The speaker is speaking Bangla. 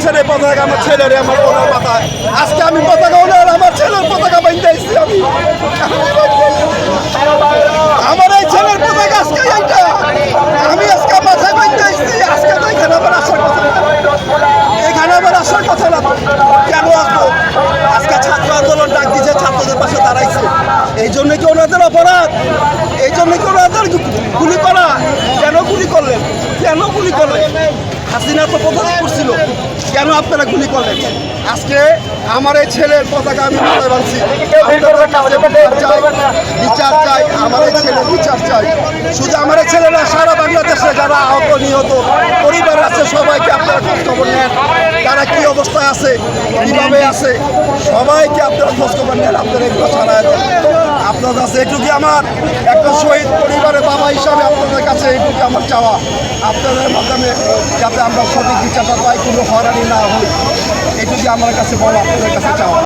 দেখছেন এই পতাকা, আমার ছেলের, আমার ওনার মাথায়। আজকে আমি পতাকা ওনার আমার ছেলের পতাকা বাইন্দে এসেছি আমি। আমার এই ছেলের পতাকা আজকে এইটা। আমি আজকে মাথায় বাইন্দে এসেছি আজকে তো এখানে আবার আসার কথা এখানে আবার আসার কথা না। কেন আসব? আজকে ছাত্র আন্দোলন ডাক দিয়েছে ছাত্রদের পাশে দাঁড়াইছে। এই জন্য কি ওনাদের অপরাধ? এই জন্য কি ওনাদের গুলি করা? কেন গুলি করলেন? কেন গুলি করলেন? হাসিনা তো পতাকা করছিল কেন আপনারা গুলি করলেন? আজকে আমার এই ছেলের পতাকা আমি মাথায় বাঁধছি। কাছে বিচার চাই আমার এই ছেলের বিচার চাই। শুধু আমার ছেলেরা সারা বাংলাদেশে যারা আহত নিহত পরিবার আছে সবাইকে আপনারা খোঁজ খবর নেন। তারা কি অবস্থায় আছে কীভাবে আছে সবাইকে আপনারা খোঁজ খবর নেন। আপনারা এগুলো ছাড়াই দেন। আপনার কাছে এটুকু আমার একটা শহীদ পরিবারের বাবা হিসাবে আপনাদের কাছে এইটুকু আমার চাওয়া। আপনাদের মাধ্যমে যাতে আমরা সঠিক বিচারটা পাই, কোনো হয়রানি না হই এটুকু আমার কাছে বলা আপনাদের কাছে চাওয়া।